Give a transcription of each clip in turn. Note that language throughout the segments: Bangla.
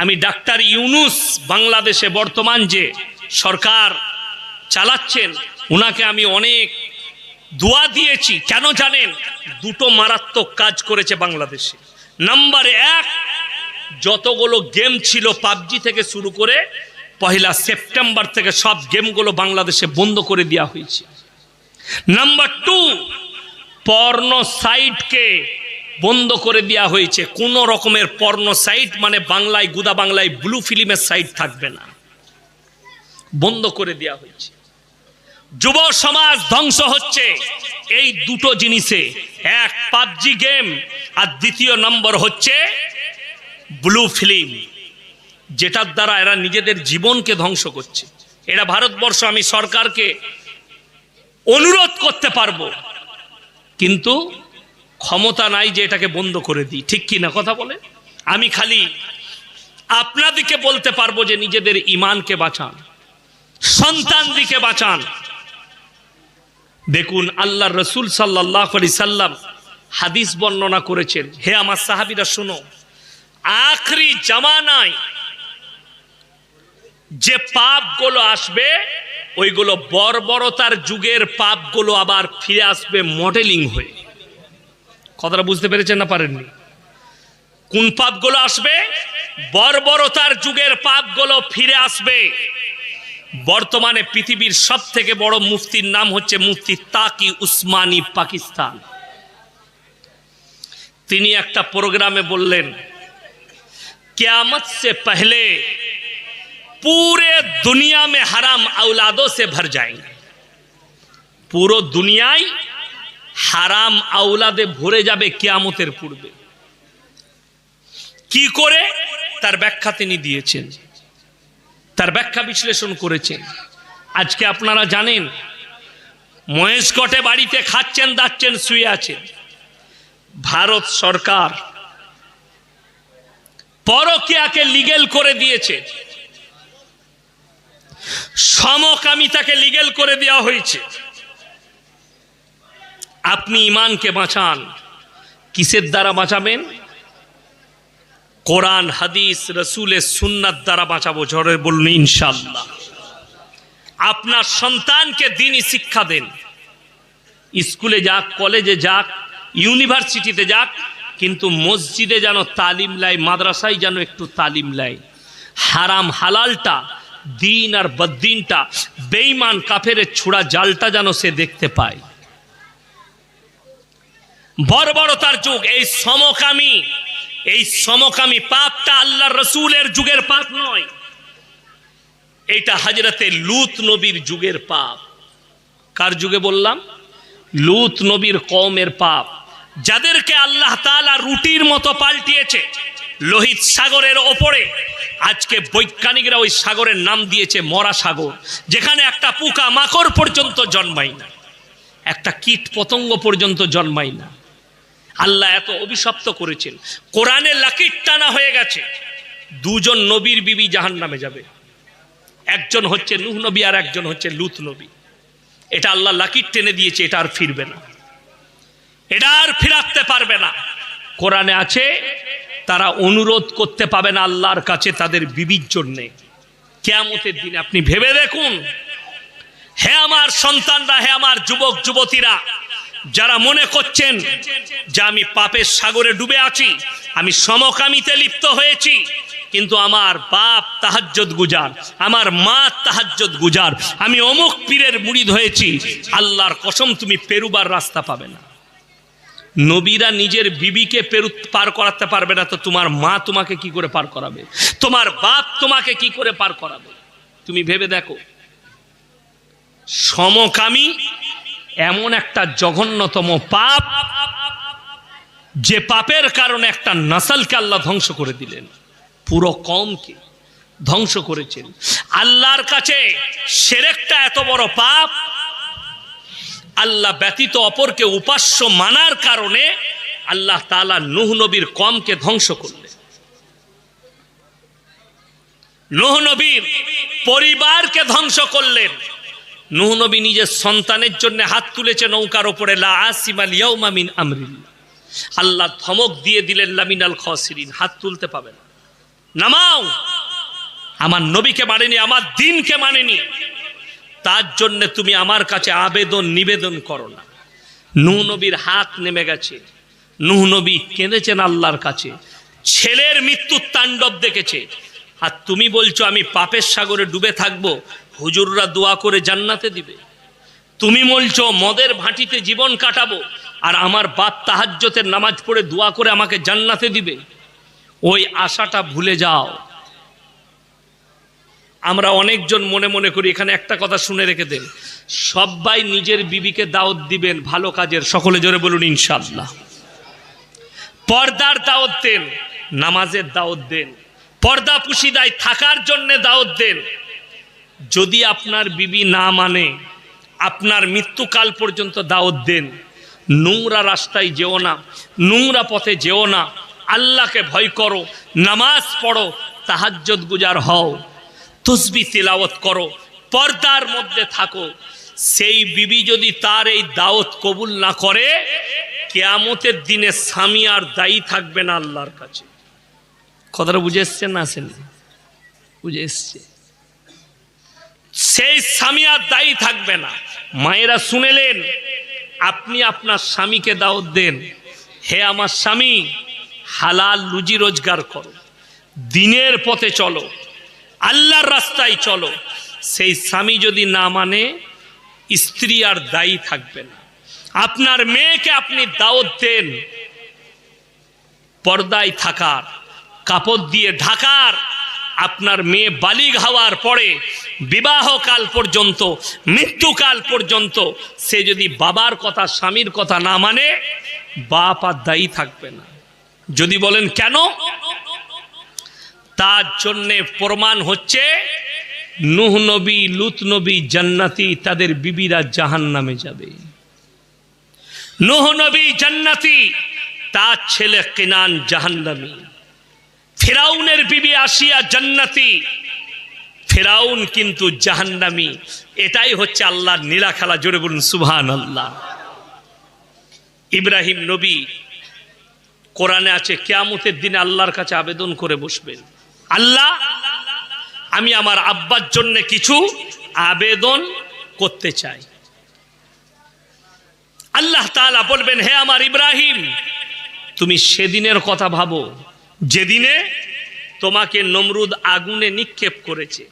আমি ডাক্তার ইউনুস বাংলাদেশে বর্তমান যে সরকার চালাচ্ছেন ওনাকে আমি অনেক দোয়া দিয়েছি। কেন জানেন? দুটো মারাত্মক কাজ করেছে বাংলাদেশে। নাম্বার এক, যতগুলো গেম ছিল পাবজি থেকে শুরু করে পহেলা সেপ্টেম্বর থেকে সব গেমগুলো বাংলাদেশে বন্ধ করে দেওয়া হয়েছে। নাম্বার টু, পর্ন সাইটকে বন্ধ করে দেওয়া হয়েছে। কোন রকমের পর্ণ সাইট মানে বাংলায়, গুদা বাংলায় ব্লু ফিল্মের সাইট থাকবে না। বন্ধ করে দেওয়া হয়েছে। যুব সমাজ ধ্বংস হচ্ছে। এই দুটো জিনিসে। এক, পাবজি গেম আর দ্বিতীয় নম্বর হচ্ছে ব্লু ফিল্ম যেটার দ্বারা এরা নিজেদের জীবনকে ধ্বংস করছে। এরা ভারতবর্ষ, আমি সরকারকে অনুরোধ করতে পারব। কিন্তু ক্ষমতা নাই যে এটাকে বন্ধ করে দিই। ঠিক কি না কথা বলে? আমি খালি আপনাদিকে বলতে পারব যে নিজেদের ইমানকে বাঁচান সন্তান দিকে বাঁচান। দেখুন আল্লাহ রসুল সাল্লাহ আলি সাল্লাম হাদিস বর্ণনা করেছেন। হে আমার সাহাবিরা, শুনো, আখরি জামানায় যে পাপগুলো আসবে, ওইগুলো বর্বরতার যুগের পাপগুলো আবার ফিরে আসবে মডেলিং হয়ে। কথাটা বুঝতে পেরেছেন না পারেননি কোন পাপগুলো আসবে বর্বরতার যুগের পাপগুলো ফিরে আসবে বর্তমানে পৃথিবীর সব থেকে বড় মুফতির নাম হচ্ছে মুফতি তাকি উসমানী পাকিস্তান তিনি একটা প্রোগ্রামে বললেন क्यामत से पहले पूरे दुनिया में हराम औलादों से भर जाएंगे পুরো দুনিয়ায় হারাম আউলাদে ভরে যাবে কিয়ামতের পূর্বে। কি করে? তার ব্যাখ্যা তিনি দিয়েছেন। তার ব্যাখ্যা বিশ্লেষণ করেছেন। আজকে আপনারা জানেন, মহেশকটে বাড়িতে খাচ্ছেন, দাচ্ছেন, শুয়ে আছেন। ভারত সরকার পরকিয়াকে লিগেল করে দিয়েছে। সমকামিতাকে লিগেল করে দেওয়া হয়েছে। আপনি ইমানকে বাঁচান। কিসের দ্বারা বাঁচাবেন? কোরআন, হাদিস, রসুলের সুন্নার দ্বারা বাঁচাবো ঝড়ে বলুন ইনশাল্লাহ আপনার সন্তানকে দিনই শিক্ষা দেন। স্কুলে যাক, কলেজে যাক, ইউনিভার্সিটিতে যাক, কিন্তু মসজিদে যেন তালিম লাই, মাদ্রাসায় যেন একটু তালিম লাই। হারাম হালালটা, দিন আর বদ্দিনটা বেইমান কাফের ছোড়া জালটা যেন সে দেখতে পায়। বর্বরতার যুগ, এই সমকামী এই সমকামী পাপটা আল্লাহ রসুলের যুগের পাপ নয়। এটা হাজরতে লুত নবীর যুগের পাপ। কার যুগে বললাম? লুত নবীর কমের পাপ। যাদেরকে আল্লাহ তালা রুটির মতো পাল্টিয়েছে, লোহিত সাগরের ওপরে, আজকে বৈজ্ঞানিকরা ওই সাগরের নাম দিয়েছে মরা সাগর, যেখানে একটা পোকা মাকড় পর্যন্ত জন্মায় না। একটা কীট পতঙ্গ পর্যন্ত জন্মায় না। আল্লাহ এত অভিশপ্ত করেছেন। কোরআনে লাকির টানা হয়ে গেছে। দুজন নবীর বিবি জাহান নামে যাবে। একজন হচ্ছে নুহ নবী আর একজন হচ্ছে লুত নবী। এটা আল্লাহ লাকির টেনে দিয়েছে, এটা আর ফিরবে না। এটা আর ফিরাতে পারবে না। কোরআনে আছে, তারা অনুরোধ করতে পাবে না আল্লাহর কাছে তাদের বিবির জন্যে। কেয়ামতের দিনে আপনি ভেবে দেখুন, হে আমার সন্তানরা, হে আমার যুবক, যুবতীরা যারা মনে করছেন যে আমি পাপের সাগরে ডুবে আছি, আমি সমকামিতে লিপ্ত হয়েছি, কিন্তু আমার বাপ তাহাজ্জত গুজার, আমার মা তাহাজ্জত গুজার, আমি অমুক পীরের মুড়িদ হয়েছি, আল্লাহর কসম তুমি পেরুবার রাস্তা পাবে না। নবীরা নিজের বিবিকে পেরু পার করাতে পারবে না, তো তোমার মা তোমাকে কি করে পার করাবে? তোমার বাপ তোমাকে কি করে পার করাবে? তুমি ভেবে দেখো, সমকামী এমন একটা জঘন্যতম পাপ যে পাপের কারণে একটা নাসালকে আল্লাহ ধ্বংস করে দিলেন। পুরো কমকে ধ্বংস করেছেন। আল্লাহর কাছে সেরেকটা এত বড় পাপ, আল্লাহ ব্যতীত অপরকে উপাস্য মানার কারণে আল্লাহ তালা নুহ নবীর কমকে ধ্বংস করলেন। নুহ নবীর পরিবারকে ধ্বংস করলেন। নবী নিজের সন্তানের জন্য হাত তুলেছে নৌকার ওপরে, লা আসিমাল ইয়াউমা মিন আমরিল্লাহ। আল্লাহ ধমক দিয়ে দিলেন লামিনাল খসিরিন, হাত তুলতে পাবে না। নামাও! আমার নবীকে মানেনি, আমার দিনকে মানেনি। তার জন্য তুমি আমার কাছে আবেদন, নিবেদন করো না। নূহ নবীর হাত নেমে গেছে। নূহ নবী কেঁদেছেন আল্লাহর কাছে। ছেলের মৃত্যুর তাণ্ডব দেখেছে। আর তুমি বলছো আমি পাপের সাগরে ডুবে থাকব, হুজুররা দোয়া করে জান্নাতে দিবে। তুমি বলছো মদের ভাঁটিতে জীবন কাটাবো, আর আমার বাপ তাহাজ্যতের নামাজ পড়ে দোয়া করে আমাকে জান্নাতে দিবে। ওই আশাটা ভুলে যাও। আমরা অনেকজন মনে মনে করি, এখানে একটা কথা শুনে রেখে দেন। সবাই নিজের বিবিকে দাওয়াত দিবেন, ভালো কাজের। সকলে জোরে বলুন, ইনশাআল্লাহ। পর্দার দাওয়াত দেন, নামাজের দাওয়াত দেন। পর্দা পুশিদায় থাকার জন্যে দাওয়াত দেন। যদি আপনার বিবি না মানে আপনার মৃত্যুকাল পর্যন্ত দাওয়াত দেন। নোংরা রাস্তায় যেও না, নোংরা পথে যেও না। আল্লাহকে ভয় করো, নামাজ পড়ো তাহাজ্জত গুজার হও, তসবি তেলাওয়াত করো, পর্দার মধ্যে থাকো। সেই বিবি যদি তার এই দাওয়াত কবুল না করে, কেয়ামতের দিনে স্বামী আর দায়ী থাকবে না আল্লাহর কাছে। কথাটা বুঝে এসছেন না আসেন? বুঝে এসছে। সেই স্বামী আর দায়ী থাকবে না। মায়েরা শুনেলেন, আপনি আপনার স্বামীকে দাওয়াত দেন। হে আমার স্বামী, হালাল রুজি রোজগার করো। দিনের পথে চলো, আল্লাহর রাস্তায় চলো। সেই স্বামী যদি না মানে স্ত্রী আর দায়ী থাকবে না। আপনার মেয়েকে আপনি দাওয়াত দেন, পর্দায় থাকার। কাপড় দিয়ে ঢাকার আপনার মেয়ে বালিগ হওয়ার পরে বিবাহকাল পর্যন্ত, মৃত্যুকাল পর্যন্ত, সে যদি বাবার কথা, স্বামীর কথা না মানে বাপ আর দায়ী থাকবে না। যদি বলেন কেন? তার জন্যে প্রমাণ হচ্ছে, নুহ নবী, লুত নবী, জান্নাতি, তাদের বিবিরা জাহান নামে যাবে। নুহ নবী জান্নাতি, তার ছেলে কেনান জাহান্নামী। ফেরাউনের বিবি আসিয়া জান্নাতি। ফেরাউন কিন্তু জাহান্নামি। এটাই হচ্ছে আল্লাহর নীলা খেলা, জোরে বলুন সুহান আল্লাহ ইব্রাহিম নবী, কোরআনে আছে, কেয়ামতের দিনে আল্লাহর কাছে আবেদন করে বসবেন। আল্লাহ, আমি আমার আব্বার জন্য কিছু আবেদন করতে চাই। আল্লাহ তালা বলবেন, হে আমার ইব্রাহিম, তুমি সেদিনের কথা ভাবো। যেদিনে তোমাকে নমরুদ আগুনে নিক্ষেপ করেছে,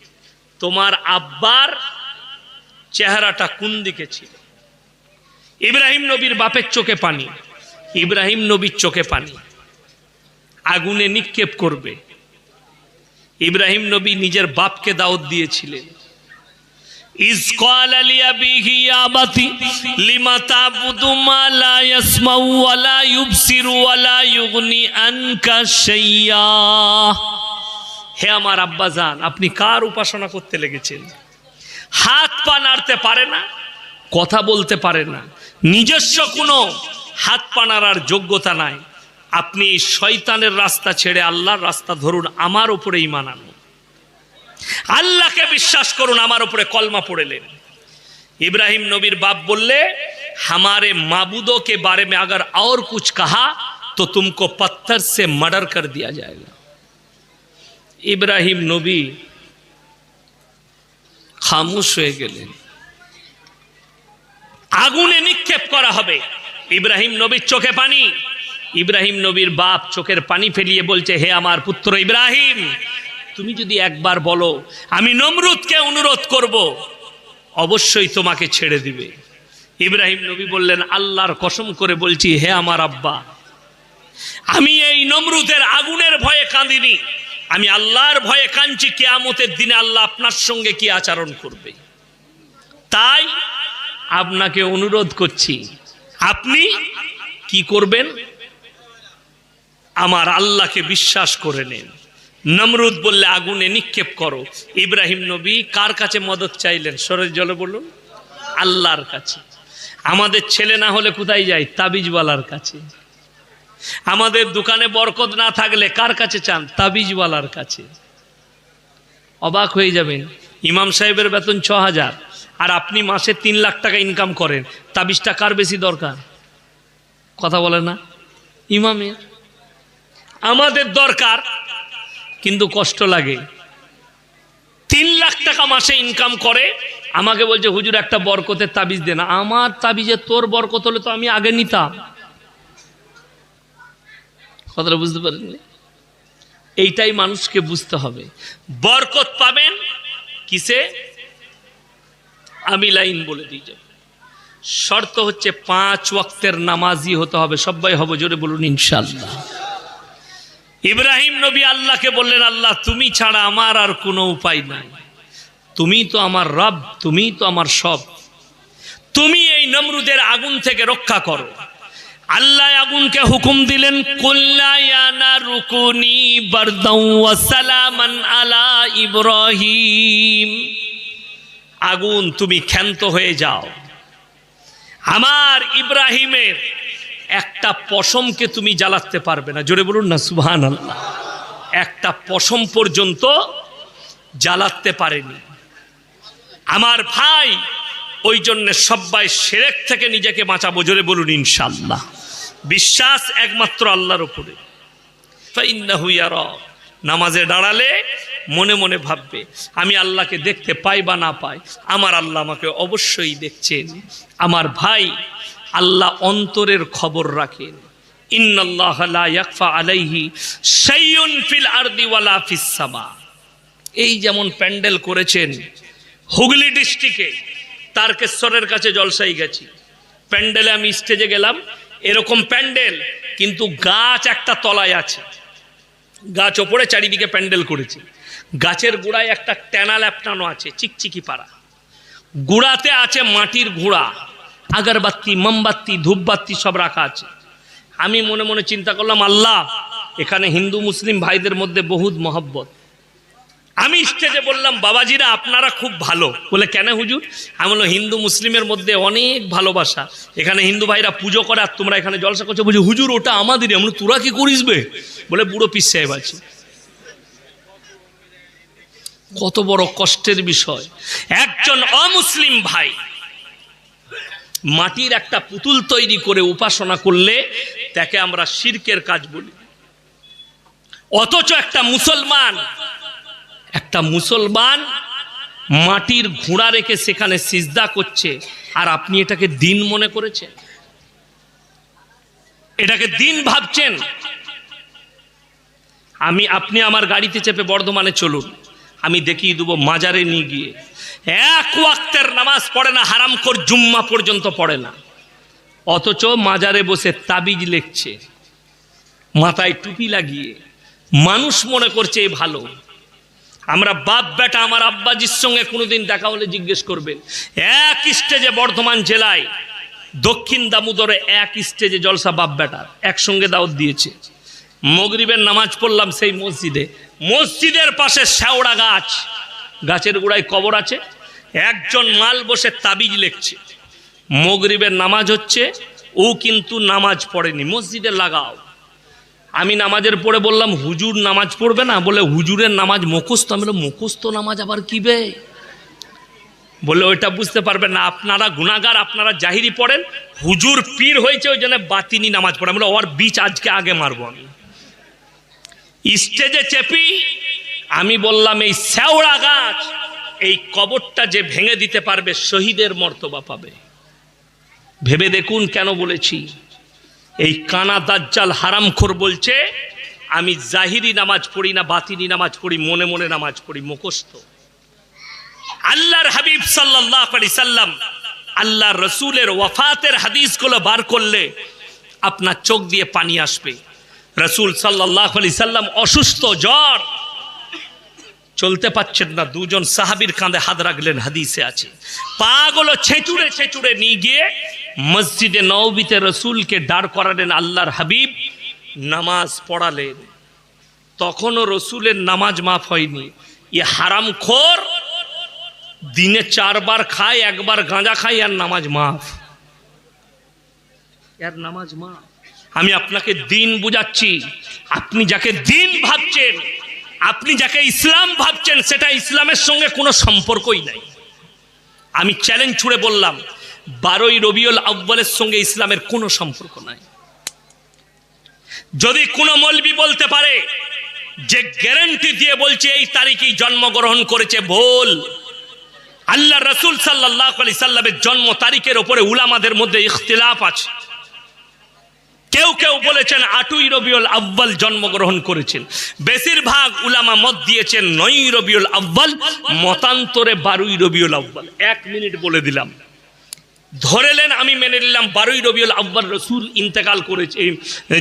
তোমার আব্বার চেহারাটা কোন দিকে ছিল? ইব্রাহিম নবীর বাপের চোখে পানি, ইব্রাহিম নবীর চোখে পানি। আগুনে নিক্ষেপ করবে। ইব্রাহিম নবী নিজের বাপকে দাওয়াত দিয়েছিলেন। হে আমার আব্বাজান আপনি কার উপাসনা করতে লেগেছেন? হাত পা নাড়তে পারে না, কথা বলতে পারে না, নিজস্ব কোনো হাত পা নাড়ার যোগ্যতা নাই। আপনি শয়তানের রাস্তা ছেড়ে আল্লাহর রাস্তা ধরুন, আমার ওপরেই মানান আল্লাহকে বিশ্বাস করুন, আমার উপরে কলমা পড়েলেন। ইব্রাহিম নবীর বাপ বললে, হামারে মাবুদো কে বারে মে আগর আর কুছ কাহা, তো তুমি পত্থর সে মার্ডার কর দিয়া যায়গা ইব্রাহিম নবী খামোশ হয়ে গেলেন। আগুনে নিক্ষেপ করা হবে। ইব্রাহিম নবীর চোখে পানি। ইব্রাহিম নবীর বাপ চোখের পানি ফেলিয়ে বলছে, হে আমার পুত্র ইব্রাহিম তুমি যদি একবার বলো, আমি নমরুদকে অনুরোধ করব, অবশ্যই তোমাকে ছেড়ে দিবে। ইব্রাহিম নবী বললেন, আল্লাহর কসম করে বলছি, হে আমার আব্বা, আমি এই নমরুদের আগুনের ভয়ে কাঁদিনি। আমি আল্লাহর ভয়ে কাঁদছি, কেয়ামতের দিনে আল্লাহ আপনার সঙ্গে কি আচরণ করবে। তাই আপনাকে অনুরোধ করছি, আপনি কি করবেন? আমার আল্লাহকে বিশ্বাস করে নেন। নমরুদ বললে, আগুনে নিক্ষেপ করো। ইব্রাহিম নবী কার কাছে মদত চাইলেন? সরের জলে বলুন, আল্লাহর কাছে। আমাদের ছেলে না হলে কোথায় যাই তাবিজওয়ালার কাছে। আমাদের দোকানে বরকত না থাকলে কার কাছে চান? তাবিজওয়ালার কাছে। অবাক হয়ে যাবেন, ইমাম সাহেবের বেতন ছ হাজার আর আপনি মাসে তিন লাখ টাকা ইনকাম করেন। তাবিজটা কার বেশি দরকার? কথা বলে না, ইমামের। আমাদের দরকার কিন্তু কষ্ট লাগে। তিন লাখ টাকা মাসে ইনকাম করে, আমাকে বলছে, হুজুর, একটা বরকতের তাবিজ দেন আমার তাবিজে তোর বরকত হলে তো আমি আগে নিতাম। কথাটা বুঝতে পারেননি এইটাই মানুষকে বুঝতে হবে। বরকত পাবেন কিসে? আমি লাইন বলে দিয়ে যাব শর্ত হচ্ছে পাঁচ ওয়াক্তের নামাজি হতে হবে। সবাই হবে, জোরে বলুন ইনশাল্লাহ ইব্রাহিম নবী আল্লাহকে বললেন, আল্লাহ, তুমি ছাড়া আমার আর কোনো উপায় নাই। তুমি তো আমার রব, তুমি তো আমার সব। তুমি এই নমরুদের আগুন থেকে রক্ষা করো। আল্লাহ আগুনকে হুকুম দিলেন আলা ইব্রাহিম। আগুন, তুমি ক্ষান্ত হয়ে যাও। আমার ইব্রাহিমের একটা পশমকে তুমি জ্বালাতে পারবে না। জোরে বলুন না সুহান আল্লাহ একটা পশম পর্যন্ত জ্বালাতে পারেনি। আমার ভাই, ওই জন্য সবাই সেরেক থেকে নিজেকে বাঁচাবো, জোরে বলুন ইনশাল্লাহ বিশ্বাস একমাত্র আল্লাহর ইয়ারা। নামাজে দাঁড়ালে মনে মনে ভাববে, আমি আল্লাহকে দেখতে পাই বা না পাই, আমার আল্লাহ আমাকে অবশ্যই দেখছেন। আমার ভাই আল্লাহ অন্তরের খবর রাখেন। এই যেমন প্যান্ডেল করেছেন হুগলি ডিস্ট্রিক্টে তারকেশ্বরের কাছে জলসাই গেছি। প্যান্ডেলে আমি স্টেজে গেলাম, এরকম প্যান্ডেল, কিন্তু গাছ একটা তলায় আছে। গাছ ওপরে চারিদিকে প্যান্ডেল করেছে। গাছের গোড়ায় একটা ট্যানা ল্যাপটানো আছে, চিকচিকি পাড়া। গুড়াতে আছে মাটির ঘোড়া আগরবাতি, মোমবাতি, ধূপবাতি সব রাখা আছে। আমি মনে মনে চিন্তা করলাম, আল্লাহ, এখানে হিন্দু, মুসলিম ভাইদের মধ্যে বহুত মহব্বত। আমি স্টেজে বললাম, বাবাজিরা, আপনারা খুব ভালো। বলে, কেন হুজুর? আমি বললাম, হিন্দু, মুসলিমের মধ্যে অনেক ভালোবাসা। এখানে হিন্দু ভাইরা পুজো করে আর তোমরা এখানে জলসা করছ। বুঝি হুজুর, ওটা আমাদেরই। আমরা তোরা কি করিস বে? বলে, বুড়ো পিস সাহেব আছে। কত বড় কষ্টের বিষয়। একজন অমুসলিম ভাই মাটির একটা পুতুল তৈরি করে উপাসনা করলে তাকে আমরা শিরকের কাজ বলি। অথচ একটা মুসলমান একটা মুসলমান মাটির ঘোড়া রেখে সেখানে সিজদা করছে, আর আপনি এটাকে দিন মনে করেছেন? এটাকে দিন ভাবছেন? আমি, আপনি আমার গাড়িতে চেপে বর্ধমানে চলুন, আমি দেখিয়ে দেবো মাজারে নিয়ে গিয়ে। এক ওয়াক্তের নামাজ পড়ে না হারাম কর জুম্মা পর্যন্ত পড়ে না। অথচ মাজারে বসে তাবিজ লেখছে, মাথায় টুপি লাগিয়ে। মানুষ মনে করছে এ ভালো। আমরা বাপ বেটা, আমার আব্বাজির সঙ্গে কোনোদিন দেখা হলে জিজ্ঞেস করবেন, এক স্টেজে বর্ধমান জেলায় দক্ষিণ দামোদরে এক স্টেজে জলসা বাপ বেটা একসঙ্গে দাওয়াত দিয়েছে। মগরিবের নামাজ পড়লাম সেই মসজিদে। মসজিদের পাশে শ্যাওড়া গাছ, গাছের গোড়ায় কবর আছে। একজন মাল বসে তাবিজ লেখছে। মগরিবের নামাজ হচ্ছে, ও কিন্তু নামাজ পড়েনি, মসজিদে লাগাও। আমি নামাজের পড়ে বললাম, হুজুর নামাজ পড়বে না? বলে, হুজুরের নামাজ মুখস্থ। আমি মুখস্থ নামাজ আবার কি বে বলে, ওইটা বুঝতে পারবেন না, আপনারা গুণাগার আপনারা জাহিরি পড়েন, হুজুর পীর হয়েছে, ওই জন্য বাতিনি নামাজ পড়ে। বলে ওর বীজ আজকে আগে মারবো আমি। স্টেজে চেপি, আমি বললাম, এই শ্যাওড়া গাছ এই কবরটা যে ভেঙে দিতে পারবে, শহীদের মর্তবা পাবে। ভেবে দেখুন কেন বলেছি? এই কানা দাজ্জাল হারামখোর বলছে, আমি জাহিরি নামাজ পড়ি না, বাতিনি নামাজ পড়ি, মনে মনে নামাজ পড়ি, মুখস্থ। আল্লাহর হাবিব সাল্লাহ সাল্লাম আল্লাহ রসুলের ওয়াফাতের হাদিসগুলো বার করলে আপনার চোখ দিয়ে পানি আসবে। রসুল সাল্লাহ আলি সাল্লাম অসুস্থ, জ্বর চলতে পাচ্ছেন না। দুজন সাহাবির কাঁধে হাত রাখলেন, হাদিসে আছে। পাগুলো ছেঁচুড়ে ছেঁচুড়ে নিয়ে গিয়ে মসজিদে নওবিতে রসুলকে দাঁড় করালেন আল্লাহর হাবিব, নামাজ পড়ালেন। তখনও রসুলের নামাজ মাফ হয়নি। এ হারাম খোর, দিনে চারবার খায়, একবার গাঁজা খায়, আর নামাজ মাফ। এর নামাজ মাফ। আমি আপনাকে দিন বুঝাচ্ছি। আপনি যাকে দিন ভাবছেন আপনি যাকে ইসলাম ভাবছেন, সেটা ইসলামের সঙ্গে কোনো সম্পর্কই নাই। আমি চ্যালেঞ্জ ছুড়ে বললাম, বারোই রবিউল আব্বালের সঙ্গে ইসলামের কোনো সম্পর্ক নাই। যদি কোনো মলবি বলতে পারে যে গ্যারান্টি দিয়ে বলছে, এই তারিখেই জন্মগ্রহণ করেছে, ভোল। আল্লাহ রসুল সাল্লাহ আলি সাল্লামের জন্ম তারিখের ওপরে উলামাদের মধ্যে ইখতিলাফ আছে। কেউ কেউ বলেছেন আটই রবিউল আব্বাল জন্মগ্রহণ করেছেন। বেশিরভাগ উলামা মত দিয়েছেন নয় রবিউল আব্বাল মতান্তরে বারোই রবিউল আব্বাল এক মিনিট বলে দিলাম। ধরেলেন আমি মেনে নিলাম বারোই রবিউল আব্বাল রসুল ইন্তেকাল করেছে,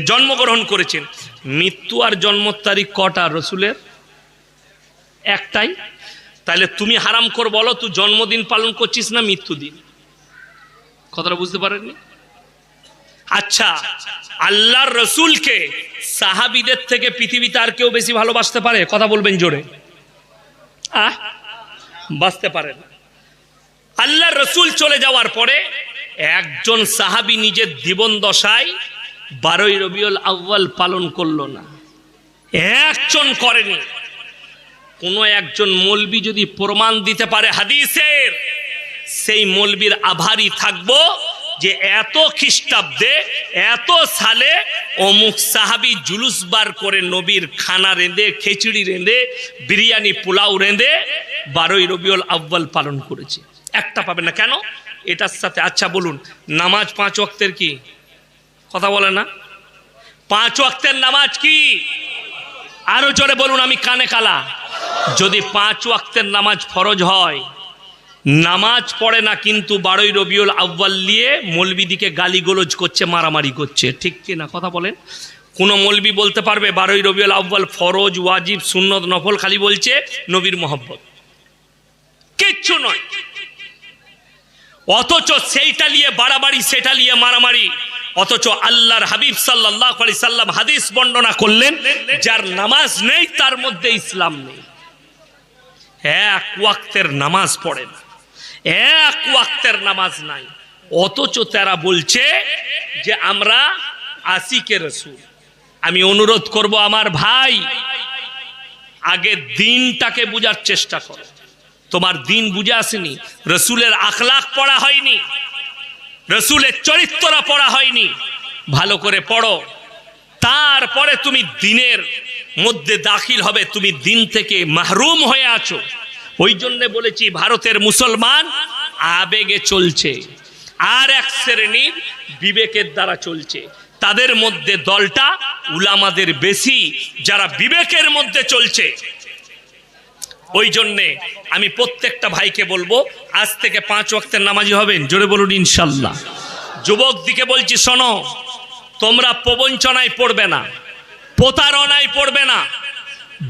জন্মগ্রহণ করেছেন। মৃত্যু আর জন্ম তারিখ কটা রসুলের? একটাই। তাহলে তুমি হারাম কর বলো, তুই জন্মদিন পালন করছিস না মৃত্যুদিন? কথাটা বুঝতে পারেননি? আচ্ছা আল্লাহর রসুলকে সাহাবিদের থেকে পৃথিবীতে আর কেউ বেশি ভালোবাসতে পারে? কথা বলবেন জোরে। আহ, বাঁচতে পারে না আল্লাহর রসুল চলে যাওয়ার পরে একজন সাহাবি নিজের জীবন দশায় বারোই রবিউল আউ্বাল পালন করল না। একজন করেনি। কোনো একজন মলবি যদি প্রমাণ দিতে পারে হাদিসের, সেই মলবির আভারই থাকব যে এত খ্রিস্টাব্দে, এত সালে অমুক সাহাবি জুলুস বার করে নবীর খানা রেঁধে, খিচুড়ি রেঁধে, বিরিয়ানি, পোলাও রেঁধে বারোই রবিউল আব্বাল পালন করেছে। একটা পাবে না। কেন? এটার সাথে আচ্ছা বলুন, নামাজ পাঁচ ওয়াক্তের কি? কথা বলে না। পাঁচ ওয়াক্তের নামাজ কি? আরও জোরে বলুন, আমি কানে কালা। যদি পাঁচ ওয়াক্তের নামাজ ফরজ হয় নামাজ পড়ে না কিন্তু বারোই রবিউল আব্বাল নিয়ে মলবিদিকে গালিগোলজ করছে, মারামারি করছে। ঠিক না কথা বলেন? কোনো মলবি বলতে পারবে বারোই রবিউল আব্বাল ফরজ, ওয়াজিব, সুন্নত, নফল খালি বলছে নবীর মোহব্বত? কিচ্ছু নয়। অথচ সেইটা নিয়ে বাড়াবাড়ি, সেটা নিয়ে মারামারি। অথচ আল্লাহর হাবিব সাল্লাহ আলি সাল্লাম হাদিস বর্ণনা করলেন, যার নামাজ নেই, তার মধ্যে ইসলাম নেই। এক ওয়াক্তের নামাজ পড়ে না। এক ওয়াক্তের নামাজ নাই। অথচ তারা বলছে যে আমরা আসিকে রসুল। আমি অনুরোধ করব আমার ভাই, আগে দিনটাকে বুঝার চেষ্টা করো। তোমার দিন বুঝে আসেনি, রসুলের আখলাখ পড়া হয়নি, রসুলের চরিত্ররা পড়া হয়নি। ভালো করে পড়ো। তারপরে তুমি দিনের মধ্যে দাখিল হবে, তুমি দিন থেকে মাহরুম হয়ে আছো। ওই জন্য বলেছি, ভারতের মুসলমান আবেগে চলছে, আর এক শ্রেণির বিবেকের দ্বারা চলছে। তাদের মধ্যে দলটা উলামাদের বেশি, যারা বিবেকের মধ্যে চলছে। ওই জন্যে আমি প্রত্যেকটা ভাইকে বলব, আজ থেকে পাঁচ ওয়াক্তের নামাজি হবেন, জোরে বলুন ইনশাল্লাহ। যুবক দিকে বলছি, শোনো, তোমরা প্রবঞ্চনায় পড়বে না, প্রতারণায় পড়বে না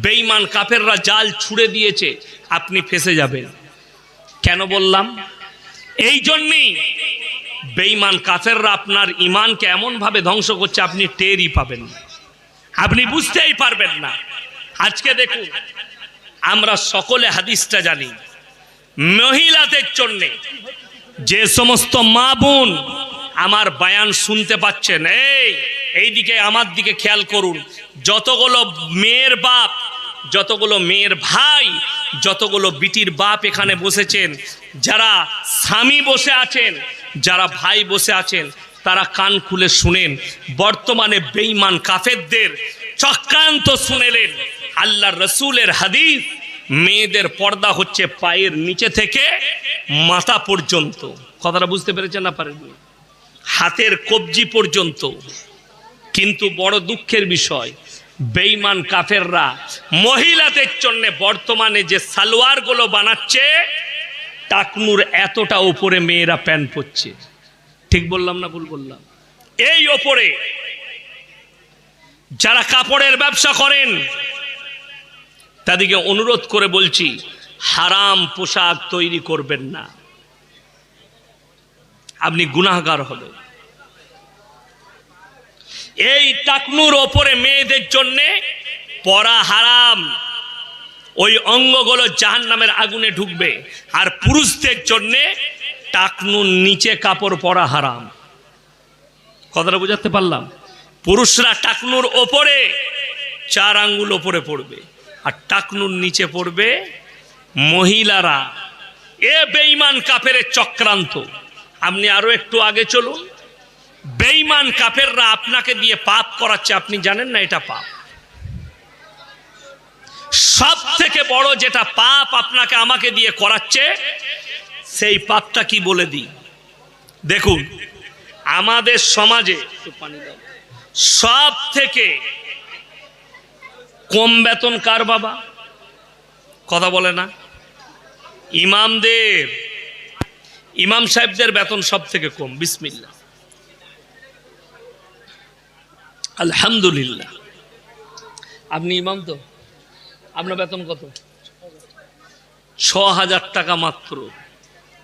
বেইমান কাফেররা জাল ছুড়ে দিয়েছে, আপনি ফেসে যাবেন। কেন বললাম? এই জন্যেই বেইমান কাফেররা আপনার ইমানকে এমনভাবে ধ্বংস করছে, আপনি টেরই পাবেন আপনি বুঝতেই পারবেন না। আজকে দেখুন, আমরা সকলে হাদিসটা জানি। মহিলাদের জন্যে যে সমস্ত মা বোন আমার বায়ান শুনতে পাচ্ছেন, এই এই দিকে আমার দিকে খেয়াল করুন। যতগুলো মেয়ের বাপ, যতগুলো মেয়ের ভাই, যতগুলো বিটির বাপ এখানে বসেছেন, যারা স্বামী বসে আছেন, যারা ভাই বসে আছেন, তারা কান খুলে শুনেন। বর্তমানে বেইমান কাফেরদের চক্রান্ত শুনেলেন। আল্লাহ রসুলের হাদিস, মেয়েদের পর্দা হচ্ছে পায়ের নিচে থেকে মাথা পর্যন্ত। কথাটা বুঝতে পেরেছেন না পারেননি? হাতের কবজি পর্যন্ত। কিন্তু বড় দুঃখের বিষয় বেইমান কাফেররা মহিলাদের জন্য বর্তমানে যে সালোয়ারগুলো বানাচ্ছে, টাকনুর এতটা ওপরে মেয়েরা প্যান্ট পরছে। ঠিক বললাম না ভুল বললাম? এই ওপরে যারা কাপড়ের ব্যবসা করেন, তাদেরকে অনুরোধ করে বলছি, হারাম পোশাক তৈরি করবেন না। আপনি গুনাহগার হবেন। এই টাকনুর ওপরে মেয়েদের জন্য পরা হারাম। ওই অঙ্গগুলো জাহান নামের আগুনে ঢুকবে। আর পুরুষদের জন্য টাকনুর নিচে কাপড় পরা হারাম। কথাটা বুঝাতে পারলাম? পুরুষরা টাকনুর ওপরে চার আঙ্গুল ওপরে পড়বে। আর টাকনুর নিচে পড়বে মহিলারা। এ বেইমান কাপের চক্রান্ত। আপনি আরও একটু আগে চলুন। বেইমান কাফেররা আপনাকে দিয়ে পাপ করাচ্ছে, আপনি জানেন না এটা পাপ। সব থেকে বড় যেটা পাপ আপনাকে আমাকে দিয়ে করাচ্ছে, সেই পাপটা কি বলে দিই? দেখুন, আমাদের সমাজে সব থেকে কম বেতন কার বাবা? কথা বলে না। ইমামদের, ইমাম সাহেবদের বেতন সব থেকে কম বিসমিল্লা আলহামদুলিল্লাহ। আপনি ইমাম তো? আপনার বেতন কত? ছ হাজার টাকা মাত্র।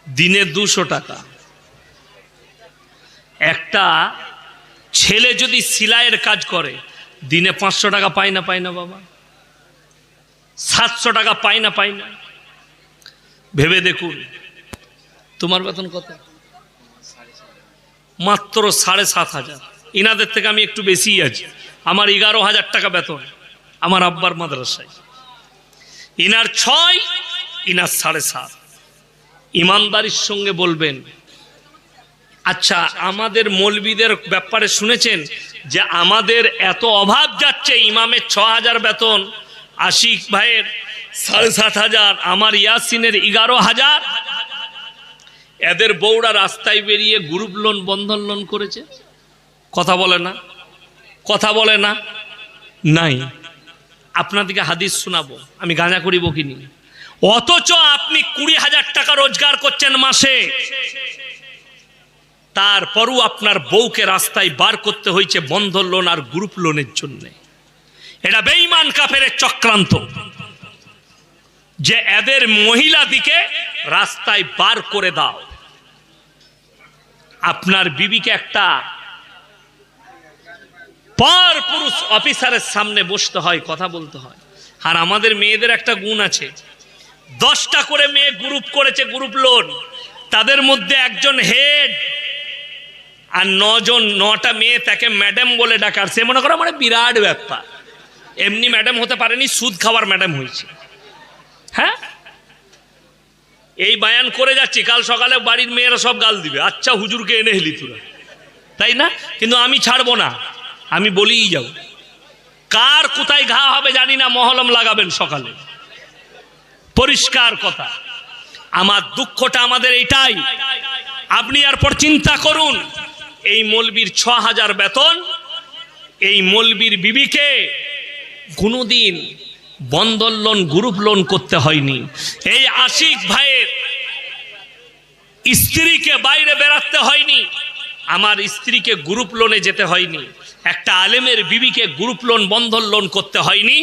দিনে দুশো টাকা। একটা ছেলে যদি সিলাইয়ের কাজ করে দিনে পাঁচশো টাকা পায় না পায় না বাবা। সাতশো টাকা পায় না পায় না। ভেবে দেখুন তোমার বেতন কত? মাত্র সাড়ে সাত হাজার। ইনাদের থেকে আমি একটু বেশিই আছি। আমার এগারো হাজার টাকা বেতন, আমার আব্বার মাদ্রাসায়। ইনার ছয়, ইনার সাড়ে সাত। ইমানদারির সঙ্গে বলবেন আচ্ছা আমাদের মৌলবিদের ব্যাপারে শুনেছেন যে আমাদের এত অভাব যাচ্ছে ইমামের ছ হাজার বেতন, আশিক ভাইয়ের সাড়ে সাত হাজার, আমার ইয়াসিনের এগারো হাজার। এদের বউরা রাস্তায় বেরিয়ে গ্রুপ লোন, বন্ধন লোন করেছে। কথা বলে না? কথা বলে না? নাই। আপনাদেরকে হাদিস শোনাবো, আমি গাঁজা করিব কিনি অথচ আপনি কুড়ি হাজার টাকা রোজগার করছেন মাসে। তারপরও আপনার বউকে রাস্তায় বার করতে হয়েছে বন্ধন লোন আর গ্রুপ লোনের জন্য। এটা বেইমান কাফের চক্রান্ত। যে এদের মহিলা দিকে রাস্তায় বার করে দাও। আপনার বিবিকে একটা পর পুরুষ অফিসারের সামনে বসতে হয়, কথা বলতে হয়। আর আমাদের মেয়েদের একটা গুণ আছে। দশটা করে মেয়ে গ্রুপ করেছে গ্রুপ লোন তাদের মধ্যে একজন হেড আর নজন, নটা মেয়ে তাকে ম্যাডাম বলে ডাকার সে মনে করো মানে বিরাট ব্যাপার। এমনি ম্যাডাম হতে পারেনি, সুদ খাওয়ার ম্যাডাম হয়েছে। হ্যাঁ? এই বায়ান করে যাচ্ছি, কাল সকালে বাড়ির মেয়েরা সব গাল দিবে। আচ্ছা হুজুরকে এনে হেলি তোরা। তাই না? কিন্তু আমি ছাড়বো না। আমি বলিই যাও। কার কোথায় ঘা হবে জানি না, মহলম লাগাবেন সকালে। পরিষ্কার কথা। আমার দুঃখটা আমাদের এটাই আপনি এরপর চিন্তা করুন, এই মলবির ছ হাজার বেতন, এই মলবির বিবিকে কোনোদিন বন্দর লোন গ্রুপ লোন করতে হয়নি। এই আশিক ভাইয়ের স্ত্রীকে বাইরে বেরাতে হয়নি। আমার স্ত্রীকে গ্রুপ লোনে যেতে হয়নি। একটা আলেমের বিবিকে গ্রুপ লোন, বন্ধন লোন করতে হয়নি,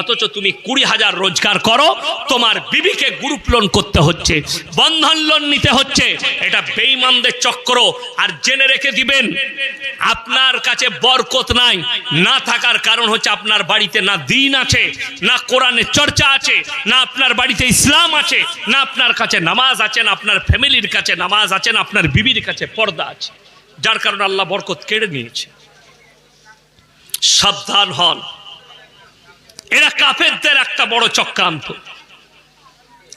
অথচ তুমি কুড়ি হাজার রোজগার করো, তোমার বিবিকে গ্রুপ লোন করতে হচ্ছে, বন্ধন লোন নিতে হচ্ছে, এটা বেইমানদের চক্র, আর জেনে রেখে দিবেন, আপনার কাছে বরকত নাই, না থাকার কারণ হচ্ছে আপনার বাড়িতে না দিন আছে, না কোরআনের চর্চা আছে, না আপনার বাড়িতে ইসলাম আছে, না আপনার কাছে নামাজ আছে, না আপনার ফ্যামিলির কাছে নামাজ আছে, না আপনার বিবির কাছে পর্দা আছে, যার কারণে আল্লাহ বরকত কেড়ে নিয়েছে। সাবধান হন। এরা কাফেরদের একটা বড় চক্রান্ত।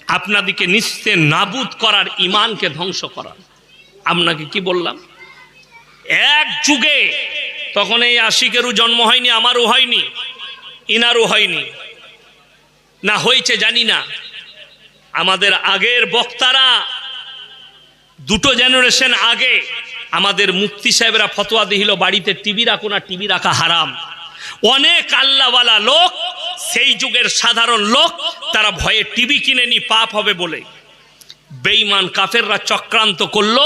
আপনাদিকে নিশ্চয় নাবুদ করার ইমানকে ধ্বংস করার আপনাকে কি বললাম? এক যুগে তখন এই আশিকেরও জন্ম হয়নি, আমারও হয়নি, ইনারও হয়নি। না হয়েছে, জানি না। আমাদের আগের বক্তারা দুটো জেনারেশন আগে আমাদের মুফতি সাহেবরা ফতোয়া দিহিল বাড়িতে টিভি রাখো না টিভি রাখা হারাম। অনেক আল্লাহওয়ালা লোক, সেই যুগের সাধারণ লোক, তারা ভয়ে টিভি কিনে নি, পাপ হবে বলে। বেইমান কাফেররা চক্রান্ত করল,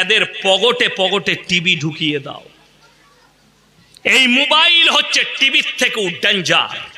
এদের পগটে পগটে টিভি ঢুকিয়ে দাও। এই মোবাইল হচ্ছে টিভির থেকেও ডেঞ্জার